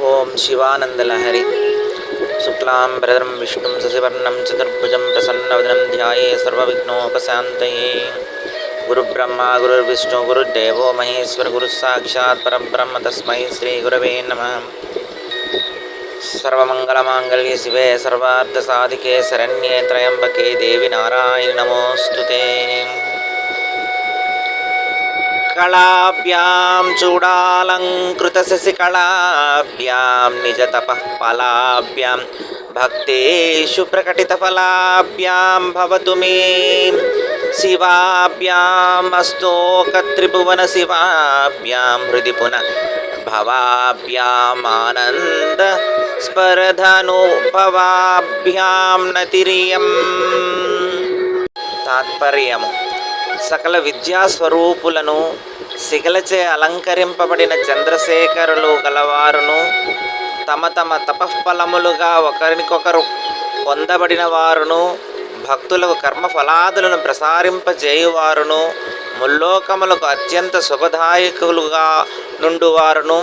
ఓం శివానందలహరి. శుక్లాం భరద్రం విష్ణుం శశివర్ణం చతుర్భుజం ప్రసన్నవదనం ధ్యాయే సర్వవిఘ్నోపశాంతయే. గురుబ్రహ్మ గురుర్విష్ణు గురుర్దేవో మహేశ్వర గురుసాక్షాత్ పరబ్రహ్మ తస్మై శ్రీ గురవే నమ. సర్వమంగళమాంగళ్యే శివే సర్వార్థసాధికే శరణ్యే త్రయంబకే దేవి నారాయణ నమోస్తుతే. కళాభ్యాం చూడాలంకృతశశికళాభ్యాం నిజతపః ఫలాభ్యాం భక్తేషు ప్రకటితఫలాభ్యాం భవతు మే శివాభ్యాం అస్తోకత్రిభువన శివాభ్యాం హృది పునః భవాభ్యామానంద స్పరధనుభవాభ్యాం నతిరియం తాత్పర్యము సకల విద్యా స్వరూపులను శిఖలచే అలంకరింపబడిన చంద్రశేఖరులు గలవారును తమ తమ తపఃఫలములుగా ఒకరికొకరు పొందబడిన వారును భక్తులకు కర్మఫలాదులను ప్రసారింపజేయువారును ముల్లోకములకు అత్యంత శుభదాయకులుగా నుండువారును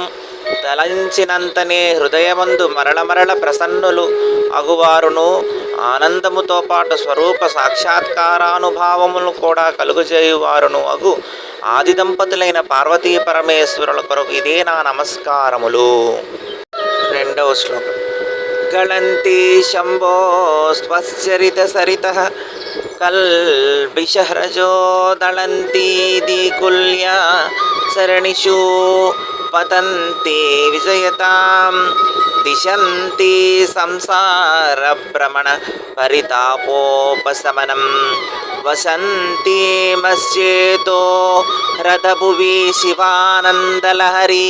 తలంచినంతనే హృదయమందు మరల మరల ప్రసన్నులు అగువారును ఆనందముతో పాటు స్వరూప సాక్షాత్కారానుభావములను కూడా కలుగజేయువారును అగు. ఆది దంపతులైన పార్వతీ పరమేశ్వరుల కొరకు ఇదే నా నమస్కారములు. రెండవ శ్లోకం. గళంతి శంభో స్వశ్చరిత సరిత కల్బిషహ్రజో దళంతి దీకుల్య సరణిషు పతంతి విజయతాం. దిశంతి సంసార భ్రమణ పరితాపోపశమనం. వసంతి మశ్చేతో రథభువి శివానందలహరి.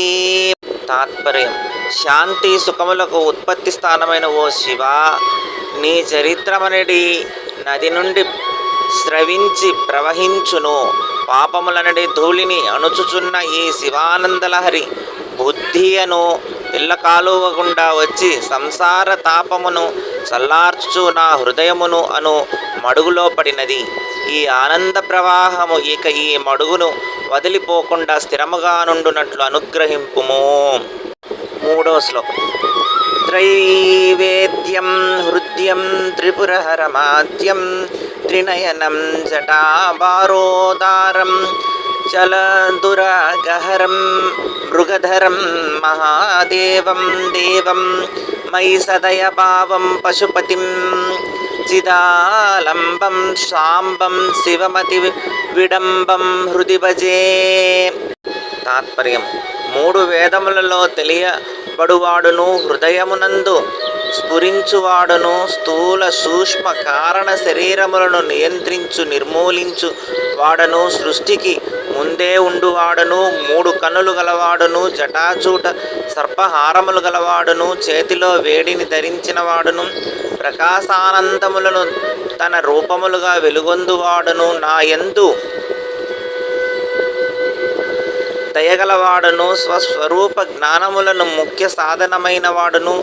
తాత్పర్యం. శాంతి సుఖములకు ఉత్పత్తి స్థానమైన ఓ శివ నీ చరిత్రమనడి నది నుండి స్రవించి ప్రవహించును. పాపములనడి ధూళిని అణుచుచున్న ఈ శివానందలహరి బుద్ధియను ఇళ్ళ కాలువకుండా వచ్చి సంసార తాపమును చల్లార్చు నా హృదయమును అను మడుగులో పడినది. ఈ ఆనంద ప్రవాహము ఇక ఈ మడుగును వదిలిపోకుండా స్థిరముగా నుండునట్లు అనుగ్రహింపుము. మూడో శ్లోకం. త్రైవేద్యం హృద్యం త్రిపురహరమాద్యం త్రినయనం జటాబారోదారం చలదురగహరం మృగధరం మహాదేవం దేవం మై సదయ భావం పశుపతిం చిదాలంబం సాంబం శివమతి విడంబం హృది భజే తాత్పర్యం. మూడు వేదములలో తెలియబడువాడును హృదయమునందు. స్ఫురించువాడును స్థూల సూక్ష్మ కారణ శరీరములను నియంత్రించు నిర్మూలించు వాడను సృష్టికి ముందే ఉండువాడను మూడు కనులు గలవాడును జటాచూట సర్పహారములు గలవాడును చేతిలో వేడిని ధరించినవాడును ప్రకాశానందములను తన రూపములుగా వెలుగొందువాడును నా ఎందు దయగలవాడును స్వస్వరూప జ్ఞానములను ముఖ్య సాధనమైన వాడును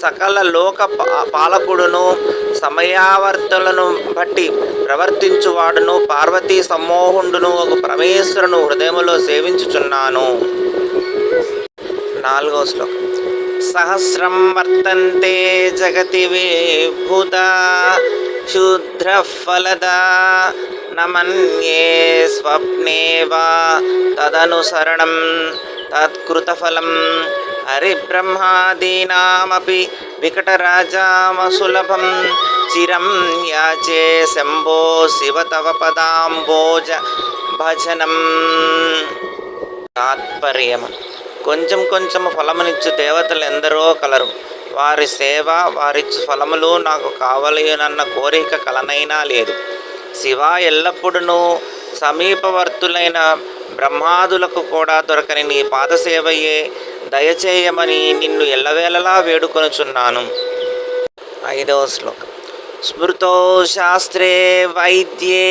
సకల లోక పా- పాలకుడును సమయావర్తులను బట్టి ప్రవర్తించువాడును. పార్వతీ సమ్మోహుండును ఒక పరమేశ్వరును హృదయములో సేవించుచున్నాను. నాలుగో శ్లోకం. సహస్రం వర్తంతే జగతి విభుత శూద్ర ఫలదా నమన్యే స్వప్నే వా తదనుసరణం తత్కృతఫలం హరిబ్రహ్మాదీనామపి వికటరాజామసులభం చిరం యాచే శంభో శివ తవ పదాంబోజ భజనం తాత్పర్యం కొంచెం కొంచెం ఫలమునిచ్చు దేవతలు ఎందరో కలరు. వారి సేవ వారి ఫలములు నాకు కావలయునన్న కోరిక కలనైనా లేదు. శివ ఎల్లప్పుడూ సమీపవర్తులైన బ్రహ్మాదులకు కూడా దొరకని నీ పాదసేవయే. దయచేయమని నిన్ను ఎల్లవేళలా వేడుకొనుచున్నాను. ఐదవ శ్లోకం. స్మృతో శాస్త్రే వైద్యే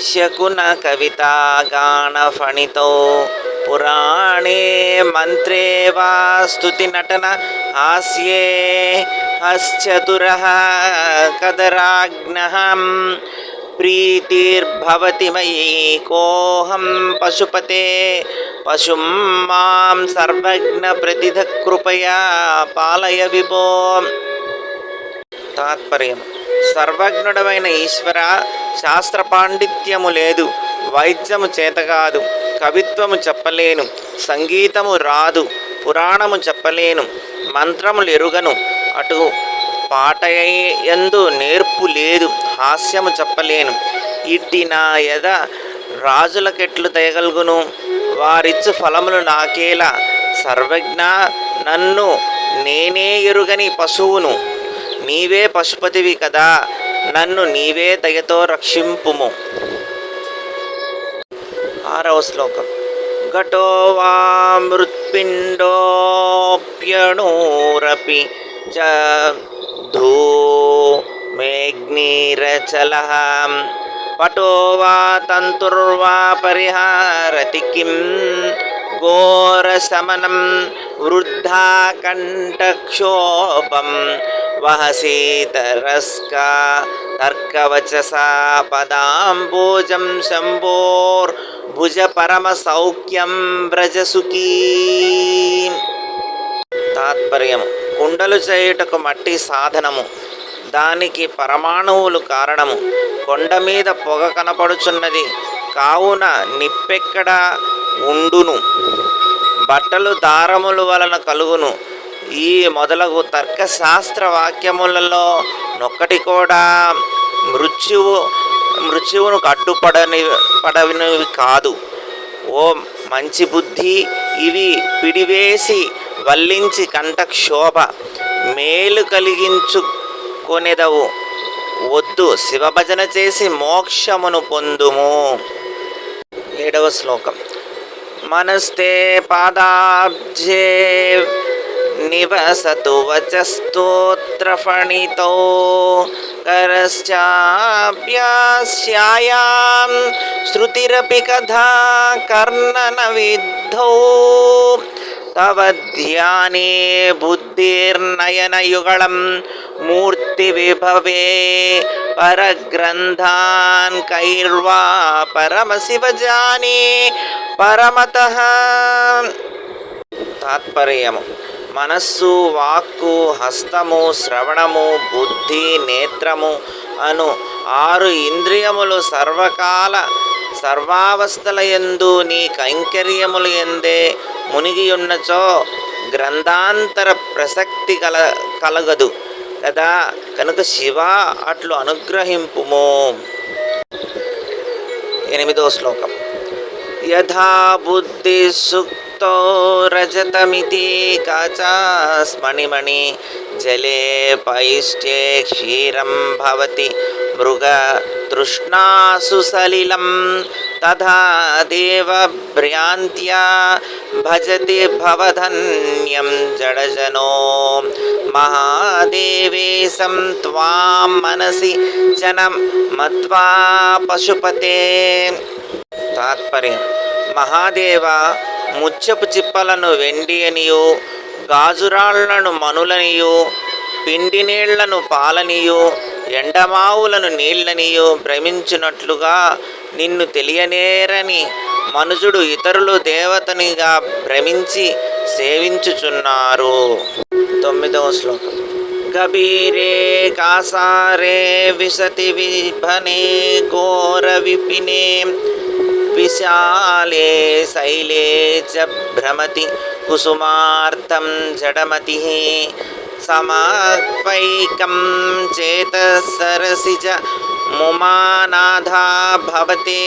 శకున కవిత గాన ఫణితో పురాణే మంత్రే వా స్తుతి నటన హాస్యే హశ్చతుర కదరాజ్ఞ ప్రీతిర్భవతి మయి కోహం పశుపతే పశుం మాం సర్వజ్ఞ ప్రతిధ కృపయా పాలయ విభో తాత్పర్యం సర్వజ్ఞుడమైన ఈశ్వర శాస్త్ర పాండిత్యము లేదు వైద్యము చేతగాదు కవిత్వము చెప్పలేను సంగీతము రాదు పురాణము చెప్పలేను మంత్రములు ఎరుగను అటు పాటయందు నేర్పు లేదు హాస్యము చెప్పలేను. ఇట్టి నా ఎద రాజులకెట్లు తేగలుగును వారిచ్చు ఫలములు నాకేలా. సర్వజ్ఞ నన్ను నేనే ఎరుగని పశువును నీవే పశుపతివి కదా నన్ను నీవే దయతో రక్షింపుము. ఆరవ శ్లోకం. ఘటో వా మృత్పిండోప్యణూరపి చ ధూ మేఘ్నీరచల పటో వా తంతుర్వా పరిహారతి కిం ఘోరశమనం వృద్ధా కంఠక్షోభం వహసీతరస్కా తర్కవచసా పదాంబోజం శంభోర్భుజ పరమ సౌఖ్యం వ్రజసుకీ తాత్పర్యము కుండలు చేయుటకు మట్టి సాధనము. దానికి పరమాణువులు కారణము. కొండ మీద పొగ కనపడుచున్నది. కావున నిప్పెక్కడ ఉండును. బట్టలు దారముల వలన కలుగును. ఈ మొదలగు తర్కశాస్త్ర వాక్యములలో నొక్కటి కూడా మృత్యువు మృత్యువును అడ్డుపడని పడనివి కాదు. ఓ మంచి బుద్ధి ఇవి పిడివేసి వల్లించి కంఠక్షోభ మేలు కలిగించుకొనెదవు. వద్దు శివభజన చేసి మోక్షమును పొందుము. ఏడవ శ్లోకం. మనస్తే పాదాబ్జే నివసతు వచస్తోత్రఫణితో కరశ్చాభ్యాస్యాయాం శృతిరపి కథా కర్ణన విద్ధౌ తవధ్యానే బుద్ధిర్నయనయుగళం మూర్తి విభవే పరగ్రంథాన్ కైర్వా పరమశివ జానే పరమతః తాత్పర్యము మనస్సు వాక్కు హస్తము శ్రవణము బుద్ధి నేత్రము అను ఆరు ఇంద్రియములు సర్వకాల సర్వావస్థల యందు నీ కైంకర్యములు ఎందే మునిగియున్నచో గ్రంథాంతర ప్రసక్తి కల కలగదు. కదా? కనుక శివ అట్లు అనుగ్రహింపుము. ఎనిమిదో శ్లోకం. యథా బుద్ధి సుక్తో रजतो रजतमिति काचास्मणिमणि जले पैष्ठे क्षीरं भवति मृगतृष्णासु सलिलं तथा देवभ्रान्त्या भजति भवधन्यं जडजनो महादेवेशं त्वां मनसि जनं मत्वा पशुपते। तात्पर्यं, महादेवा ముత్యపు చిప్పలను వెండి అనియు గాజురాళ్ళను మనులనియు పిండి నీళ్ళను పాలనియు ఎండమావులను నీళ్ళనియు భ్రమించినట్లుగా నిన్ను తెలియనేరని మనుజుడు ఇతరులు దేవతనిగా భ్రమించి సేవించుచున్నారు. తొమ్మిదవ శ్లోకం. గభీరే కాసారే విశతి విభనే ఘోర విపినే విశాలే శైలే చ భ్రమతి కుసుమార్థం జడమతి సమత్వైకం చేత సరసిజ ముమానాథా భవతే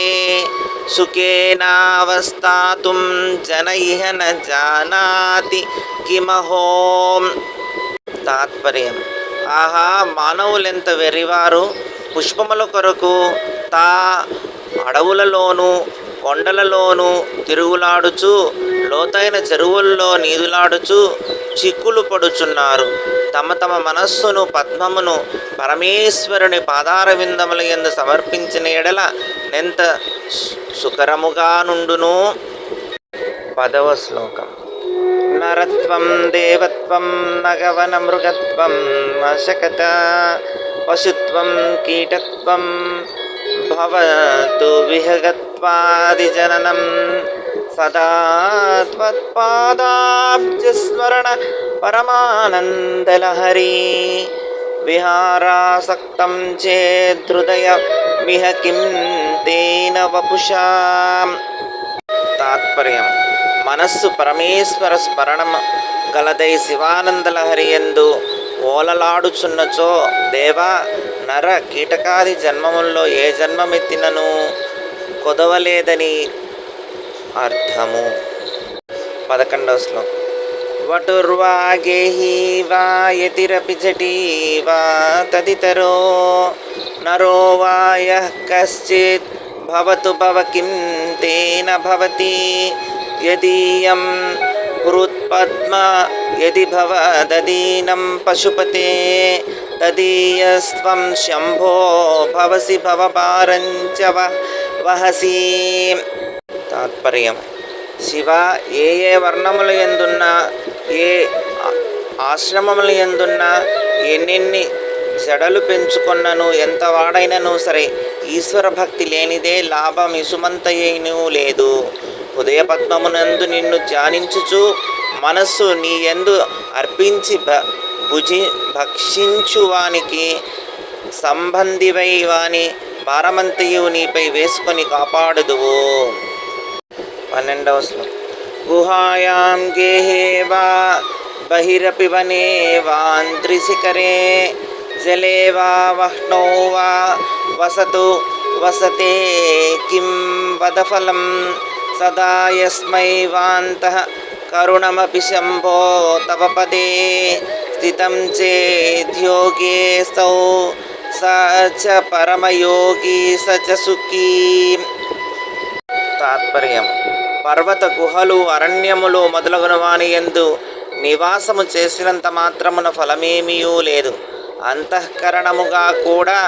సుఖేనావస్థాతుం జన ఇహ న జానాతి కిమహో తాత్పర్యం. ఆహా మానవులెంత వెర్రివారు పుష్పముల కొరకు తా అడవులలోను కొండలలోను తిరుగులాడుచు లోతైన చెరువుల్లో నీదులాడుచు చిక్కులు పడుచున్నారు. తమ తమ మనస్సును పద్మమును పరమేశ్వరుని పాదార విందముల యందు సమర్పించిన ఎడల నెంత సుకరముగా నుండును. పదవ శ్లోకం. నరత్వం దేవత్వం నగవన మృగత్వం అశకత పశుత్వం కీటత్వం భవతు విహగత్వాది జననం సదా త్వత్పాదాబ్జస్మరణ పరమానందలహరి విహారాసక్తం చేదృదయ మిహ కిం తేన వపుషా తాత్పర్యం మనస్సు పరమేశ్వర స్మరణం గలదై శివానందలహరి ఎందు ఓలలాడుచున్నచో దేవా నర కీటకాది జన్మముల్లో ఏ జన్మమెత్తినను? కొదవలేదని అర్థము. పదకొండవ శ్లోకం. వటుర్వా గేహీ వా యతిరపి జటీ వా తదితరో నరో వాయ కశ్చిత్ భవతు భవ కిం తేన భవతి యదీయం హృత్పద్మ యది భవదీనం పశుపతే తదీయస్త్వం శంభో భవసి భవపారంచ వ- వహసి తాత్పర్యం శివ ఏ ఏ వర్ణముల ఎందున్న ఏ ఆశ్రమముల ఎందున్న ఎన్నెన్ని జడలు పెంచుకొన్నను ఎంత వాడైనను సరే ఈశ్వర భక్తి లేనిదే లాభం ఇసుమంతయ్యను లేదు. ఉదయపద్మమునందు నిన్ను ధ్యానించుచు మనస్సు నీ ఎందు అర్పించి భ భుజి భక్షించువానికి సంబంధివై వాని భారమంతయు నీపై వేసుకొని కాపాడుదువు. పన్నెండవ శ్లోకం. గుహాయాం గేహే వా బహిరపి వనే వాంత్రిశిఖరే జలే వా వహ్నో వా వసతు వసతే కిం వదఫలం సదా యస్మై వాంతః కరుణమపి శంభో తవ పదే స్థితం చేద్యోగే సౌ స చ పరమయోగి స చ సుఖీ తాత్పర్యం. పర్వత గుహలు అరణ్యములు మొదలగునవాని ఎందు నివాసము చేసినంత మాత్రమున ఫలమేమీయూ లేదు. అంతఃకరణముగా కూడా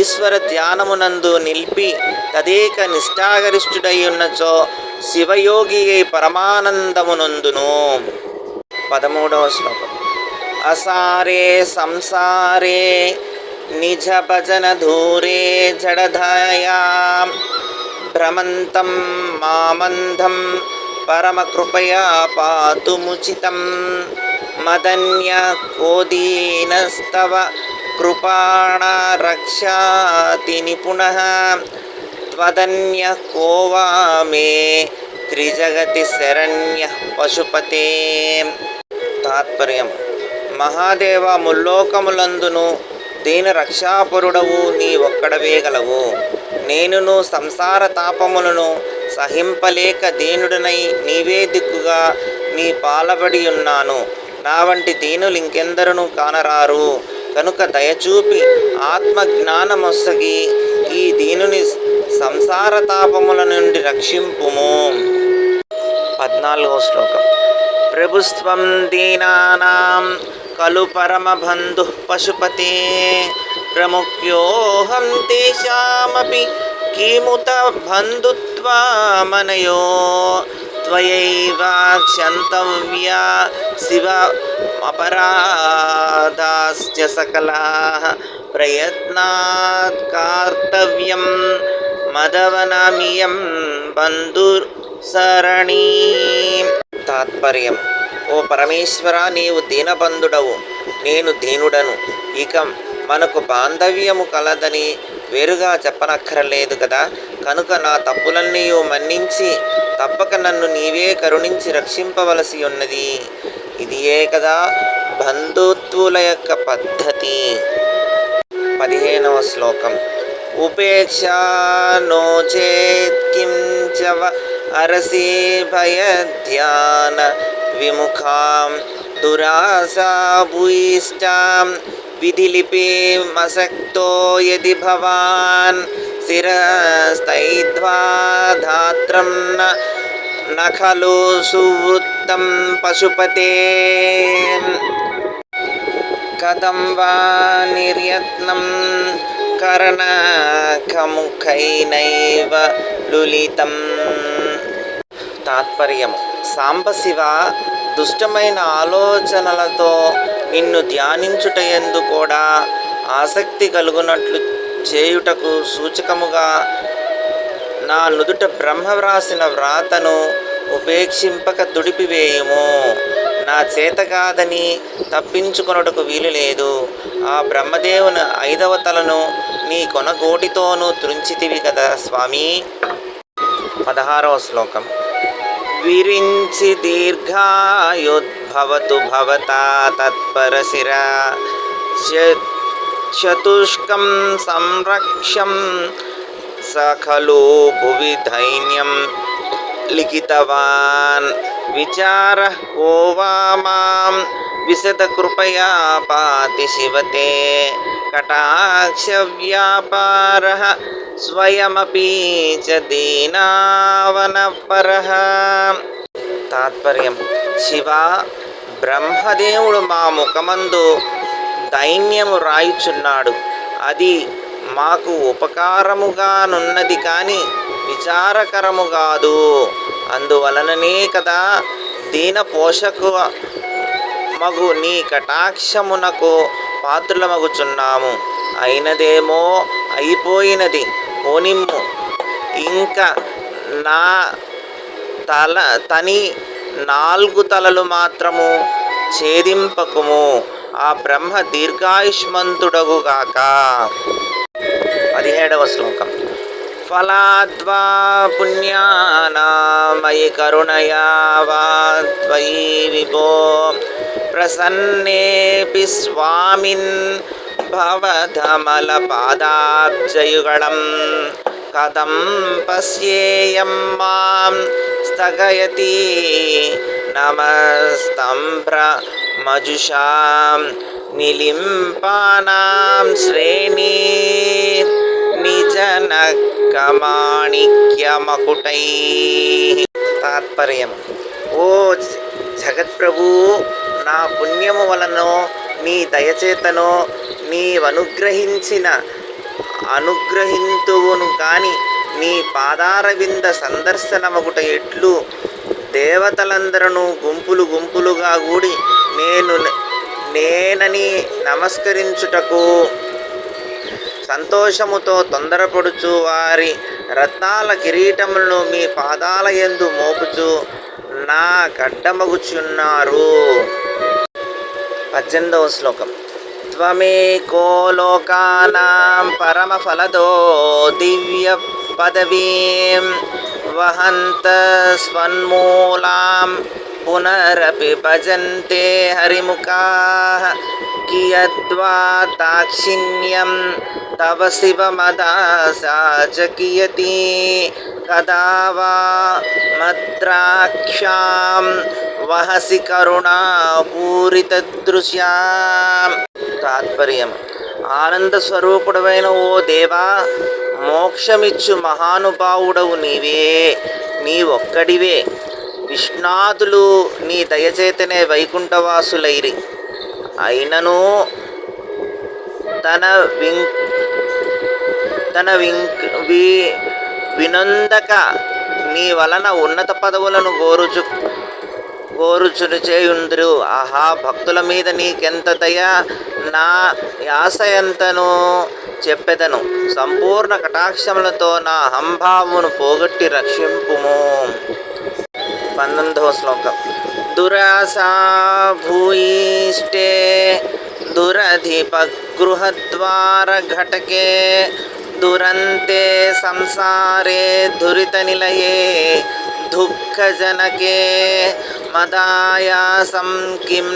ఈశ్వర ధ్యానమునందు నిలిపి తదేక నిష్ఠాగరిష్ఠుడై ఉన్నచో శివయోగి పరమానందమునందును. పదమూడవ శ్లోకం. అసారే సంసారే నిజ భజన ధూరే జడధాయా. భ్రమంతం మామంధం పరమకృపయా పాతుముచితం మదన్య కోదీనస్తవ కృపాణ రక్షాతి నిపుణః త్వదన్య కోవామే త్రిజగతి శరణ్య పశుపతే తాత్పర్యం మహాదేవ ముల్లోకములందును దీన రక్షాపరుడవు నీ ఒక్కడవే గలవు. నేనును సంసార తాపములను సహింపలేక దీనుడనై నీవే దిక్కుగా నీ పాలబడి ఉన్నాను. నా వంటి దీనులు ఇంకెందరును కానరారు. కనుక దయచూపి ఆత్మ జ్ఞానమొసగి ఈ దీనుని సంసార తాపముల నుండి రక్షింపుము. పద్నాలుగో శ్లోకం. ప్రభుత్వం దీనానాం ఖలు పరమబంధు పశుపతే ప్రముఖ్యోహం తేషామపి కిముత బంధుత్వమనయో త్వయైవ క్షంతవ్యా శివ అపరాధాశ్చ సకలా ప్రయత్నాత్ కార్తవ్యం మదవనమియం బంధుర్ తాత్పర్యం ఓ పరమేశ్వర నీవు దీనబంధుడవు నేను దీనుడను. ఇక మనకు బాంధవ్యము కలదని వేరుగా చెప్పనక్కరలేదు కదా కనుక నా తప్పులన్నీ మన్నించి తప్పక నన్ను నీవే కరుణించి రక్షింపవలసి ఉన్నది. ఇది ఏ కదా? బంధుత్వుల యొక్క పద్ధతి. పదిహేనవ శ్లోకం. ఉపేక్ష నో చవ అరసి భయధ్యాన విముఖాం. దురాసా భూయిష్టాం విధిలిపి మసక్తో యది భవాన్ శిరస్తైద్వా ధాత్రం న న ఖలు సువృత్తం పశుపతే కథం వా నిర్యత్నం కరణఖముఖైనైవ లులితం తాత్పర్యం సాంబశివ దుష్టమైన ఆలోచనలతో నిన్ను ధ్యానించుటయందు కూడా ఆసక్తి కలుగునట్లు చేయుటకు సూచకముగా నా నుదుట బ్రహ్మ వ్రాసిన వ్రాతను ఉపేక్షింపక తుడిపివేయుము. నా చేత కాదని తప్పించుకొనుటకు వీలు లేదు ఆ బ్రహ్మదేవుని ఐదవ తలను నీ కొనగోటితోనూ త్రుంచితివి కదా స్వామి. పదహారవ శ్లోకం. విరించి దీర్ఘాయుద్ధ భవతా తత్పరశిరా చ- చతుష్కం సంరక్ష్యం స ఖలు భువి దైన్యం లిఖితవాన్ విచార కో వా మాం విశద కృపయా పాతి శివతే కటాక్ష వ్యాపార స్వయమపి చ దీనావనపరః తాత్పర్యం శివ బ్రహ్మదేవుడు మా ముఖమందు దైన్యము రాయుచున్నాడు. అది మాకు ఉపకారముగానున్నది కానీ విచారకరము కాదు అందువలననే కదా దీన పోషకు మగు నీ కటాక్షమునకు పాత్రులమగుచున్నాము. అయినదేమో అయిపోయినది. పోనిమ్ము. ఇంకా నా తల తని నాలుగు తలలు మాత్రము ఛేదింపకుము. ఆ బ్రహ్మ దీర్ఘాయుష్మంతుడగుగాక పదిహేడవ శ్లోకం. ఫలాద్వా పుణ్యానామయి కరుణయా వా త్వయి విభో. ప్రసన్నేపి స్వామిన్ భవధమలపాదాబ్జయుగళం కథం పశ్యేయం మాం స్థగయతి నమస్తంభ్ర మజుషాం నిలింపానాం శ్రేణీ నిజనకమాణిక్యమకుటై. తాత్పర్యం. ఓ జగత్ప్రభు నా పుణ్యము వలనో నీ దయచేతనో నీవనుగ్రహించిన అనుగ్రహింతువును కానీ నీ పాదారవింద సందర్శనమగుట ఎట్లు దేవతలందరూ గుంపులు గుంపులుగా కూడి నేను నేనని నమస్కరించుటకు సంతోషముతో తొందరపడుచు వారి రత్నాల కిరీటములను మీ పాదాల యందు మోపుచు నా గడ్డమగుచున్నారు. పద్దెనిమిదవ శ్లోకం. త్వమేకో లోకానాం పరమఫలదో దివ్య పదవీం వహంత స్వన్మూలాం పునరపి భజంతే హరిముఖా కియద్వా దాక్షిణ్యం తవ శివమదాసా కియతి కదా వా మద్రాక్షాం వహసి కరుణాపూరితదృశ్యాం తాత్పర్యం ఆనంద స్వరూపుడమైన ఓ దేవా మోక్షమిచ్చు మహానుభావుడవు నీవే నీ ఒక్కడివే. విష్ణాదులు నీ దయచేతనే వైకుంఠవాసులైరి. అయినను తన విం తన వింక్ వి వినందక నీ వలన ఉన్నత పదవులను కోరుచు కోరుచును చేయుండ్రు ఆహా భక్తుల మీద నీకెంత దయా? నా యాస ఎంతను చెప్పెదను. సంపూర్ణ కటాక్షములతో నా హంభావును పోగొట్టి రక్షింపుము. పంతొమ్మిదవ శ్లోకం. దురాసా భూయిష్టే దురధిప గృహద్వార ఘటకే దురంతే సంసారే మదాయాసం కిం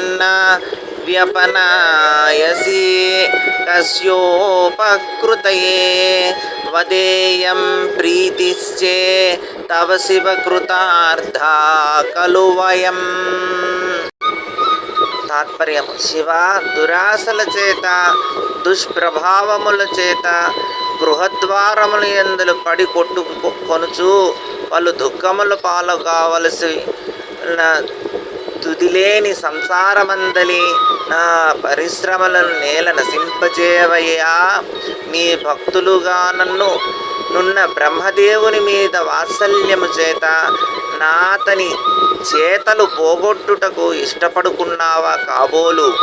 వ్యపనాయసి కస్యోపకృతయే వదేయం ప్రీతిశ్చే తవ శివకృతార్థ కలు వయం తాత్పర్యం శివ దురాశల చేత దుష్ప్రభావముల చేత గృహద్వారముల ఎందులు పడి కొట్టు కొనుచు వాళ్ళు దుఃఖముల పాలు కావలసి తుదిలేని సంసారమందలి నా పరిశ్రమలను నేల నశింపజేవయ్యా నీ భక్తులుగా నన్ను నున్న బ్రహ్మదేవుని మీద వాత్సల్యము చేత నాతని చేతలు పోగొట్టుటకు ఇష్టపడుకున్నావా కాబోలు.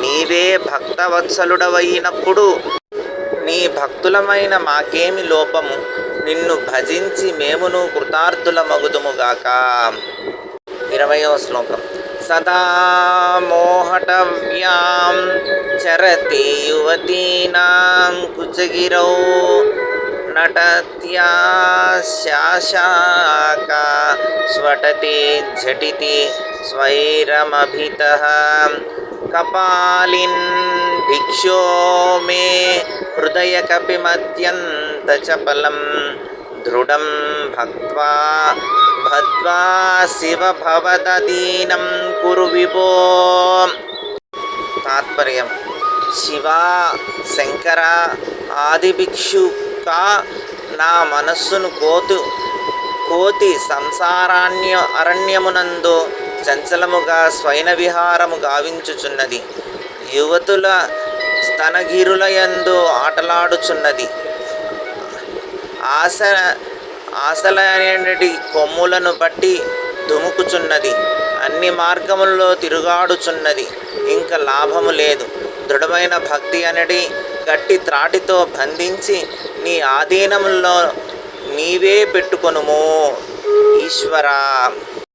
నీవే భక్తవత్సలుడవైనప్పుడు నీ భక్తులమైన మాకేమి లోపము? నిన్ను భజించి మేమును కృతార్థుల మగుదుముగాక ఇరవయో శ్లోకం. సదా మోహటవ్యాం చరతి యువతీనాం కుచగిరౌ నటత్యాశాక స్వటతి ఝటితి స్వైరమభిత. కపాలిన్ భిక్షో మే హృదయ కపిమత్యంత చపలం దృఢం భక్వా భద్వా శివ భవదీనం కురు విభో. తాత్పర్యం. శివ శంకర ఆదిభిక్షుక నా మనస్సును కోతు కోతి సంసారాణ్య అరణ్యమునందు చంచలముగా స్వైన విహారము గావించుచున్నది. యువతుల స్తనగిరులయందు ఆటలాడుచున్నది. ఆశ ఆశలనేటి కొమ్ములను బట్టి దుముకుచున్నది. అన్ని మార్గముల్లో తిరుగాడుచున్నది. ఇంకా లాభము లేదు. దృఢమైన భక్తి అనేది గట్టి త్రాటితో బంధించి నీ ఆధీనంలో నీవే పెట్టుకొనుము. ఈశ్వరా.